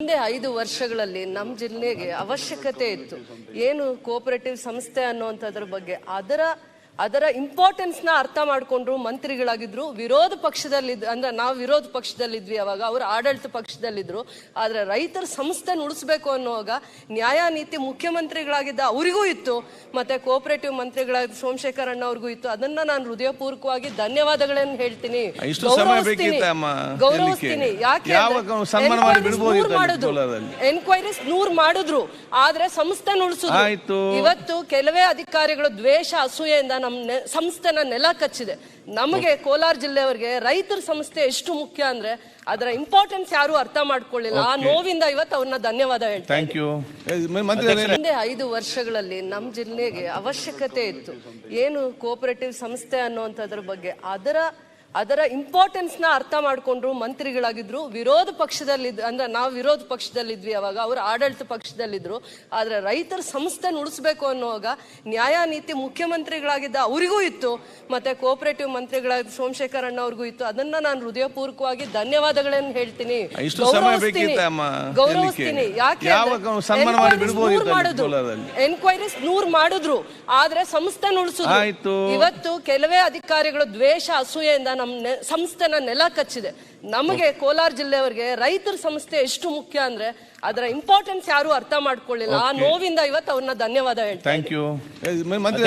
ಹಿಂದೆ ಐದು ವರ್ಷಗಳಲ್ಲಿ ನಮ್ಮ ಜಿಲ್ಲೆಗೆ ಅವಶ್ಯಕತೆ ಇತ್ತು. ಏನು ಕೋಪರೇಟಿವ್ ಸಂಸ್ಥೆ ಅನ್ನುವಂಥದ್ರ ಬಗ್ಗೆ ಅದರ ಅದರ ಇಂಪಾರ್ಟೆನ್ಸ್ನ ಅರ್ಥ ಮಾಡ್ಕೊಂಡ್ರು ಮಂತ್ರಿಗಳಾಗಿದ್ರು. ವಿರೋಧ ಪಕ್ಷದಲ್ಲಿ ಅಂದ್ರೆ ನಾವು ವಿರೋಧ ಪಕ್ಷದಲ್ಲಿದ್ವಿ ಅವಾಗ ಅವರು ಆಡಳಿತ ಪಕ್ಷದಲ್ಲಿದ್ರು. ಆದ್ರೆ ರೈತರ ಸಂಸ್ಥೆ ಉಳಿಸ್ಬೇಕು ಅನ್ನುವಾಗ ನ್ಯಾಯ ನೀತಿ ಮುಖ್ಯಮಂತ್ರಿಗಳಾಗಿದ್ದ ಅವರಿಗೂ ಇತ್ತು ಮತ್ತೆ ಕೋಪರೇಟಿವ್ ಮಂತ್ರಿಗಳಾಗಿದ್ದ ಸೋಮಶೇಖರ್ ಅಣ್ಣ ಅವ್ರಿಗೂ ಇತ್ತು. ಅದನ್ನ ನಾನು ಹೃದಯಪೂರ್ವಕವಾಗಿ ಧನ್ಯವಾದಗಳನ್ನು ಹೇಳ್ತೀನಿ. ಗೌರವಿಸ್ತೀನಿ. ಯಾಕೆ ಎನ್ಕ್ವೈರೀಸ್ ನೂರ್ ಮಾಡಿದ್ರು. ಆದ್ರೆ ಸಂಸ್ಥೆ ಉಳಿಸಿದ್ರು. ಇವತ್ತು ಕೆಲವೇ ಅಧಿಕಾರಿಗಳು ದ್ವೇಷ ಅಸೂಯೆಯಿಂದ ನಮ್ಮ ನೆ- ಸಂಸ್ಥೆನ ನೆಲ ಕಚ್ಚಿದೆ. ನಮಗೆ ಕೋಲಾರ ಜಿಲ್ಲೆಯವರಿಗೆ ರೈತರ ಸಂಸ್ಥೆ ಎಷ್ಟು ಮುಖ್ಯ ಅಂದ್ರೆ ಅದರ ಇಂಪಾರ್ಟೆನ್ಸ್ ಯಾರು ಅರ್ಥ ಮಾಡ್ಕೊಳ್ಳಿಲ್ಲ. ಆ ನೋವಿಂದ ಇವತ್ತು ಅವ್ರನ್ನ ಧನ್ಯವಾದ ಹೇಳ್ತಾರೆ ಥ್ಯಾಂಕ್ ಯು ಮಂತ್ರಿ ಹಿಂದೆ ಐದು ವರ್ಷಗಳಲ್ಲಿ ನಮ್ಮ ಜಿಲ್ಲೆಗೆ ಅವಶ್ಯಕತೆ ಇತ್ತು. ಏನು ಕೋಪರೇಟಿವ್ ಸಂಸ್ಥೆ ಅನ್ನುವಂಥದ್ರ ಬಗ್ಗೆ ಅದರ ಅದರ ಇಂಪಾರ್ಟೆನ್ಸ್ನ ಅರ್ಥ ಮಾಡ್ಕೊಂಡ್ರು ಮಂತ್ರಿಗಳಾಗಿದ್ರು. ವಿರೋಧ ಪಕ್ಷದಲ್ಲಿ ಅಂದ್ರೆ ನಾವು ವಿರೋಧ ಪಕ್ಷದಲ್ಲಿದ್ವಿ ಅವಾಗ ಅವರು ಆಡಳಿತ ಪಕ್ಷದಲ್ಲಿದ್ರು. ಆದ್ರೆ ರೈತರ ಸಂಸ್ಥೆ ಉಳಿಸ್ಬೇಕು ಅನ್ನುವಾಗ ನ್ಯಾಯ ನೀತಿ ಮುಖ್ಯಮಂತ್ರಿಗಳಾಗಿದ್ದ ಅವರಿಗೂ ಇತ್ತು ಮತ್ತೆ ಕೋಪರೇಟಿವ್ ಮಂತ್ರಿಗಳಾಗಿದ್ದ ಸೋಮಶೇಖರ್ ಅಣ್ಣ ಅವ್ರಿಗೂ ಇತ್ತು. ಅದನ್ನ ನಾನು ಹೃದಯಪೂರ್ವಕವಾಗಿ ಧನ್ಯವಾದಗಳನ್ನು ಹೇಳ್ತೀನಿ. ಗೌರವಿಸ್ತೀನಿ. ಯಾಕೆ ಯಾವಾಗ ಸನ್ಮಾನ ಮಾಡಿ ಬಿಡ್ಬೋದಿತ್ತು ಅಲ್ಲಿ ಮಾಡಿದ್ರು. ಎನ್ಕ್ವೈರೀಸ್ ನೂರ್ ಮಾಡಿದ್ರು. ಆದ್ರೆ ಸಂಸ್ಥೆ ಉಳಿಸುದು ಇವತ್ತು ಕೆಲವೇ ಅಧಿಕಾರಿಗಳು ದ್ವೇಷ ಅಸೂಯೆಯಿಂದ ನಮ್ಮ ನೆ- ಸಂಸ್ಥೆನ ನೆಲ ಕಚ್ಚಿದೆ. ನಮಗೆ ಕೋಲಾರ ಜಿಲ್ಲೆಯವರಿಗೆ ರೈತರ ಸಂಸ್ಥೆ ಎಷ್ಟು ಮುಖ್ಯ ಅಂದ್ರೆ ಅದರ ಇಂಪಾರ್ಟೆನ್ಸ್ ಯಾರು ಅರ್ಥ ಮಾಡ್ಕೊಳ್ಳಿಲ್ಲ. ಆ ನೋವಿಂದ ಇವತ್ತು ಅವ್ರನ್ನ ಧನ್ಯವಾದ ಹೇಳ್ತೀನಿ ಥ್ಯಾಂಕ್ ಯು ಮಂತ್ರಿ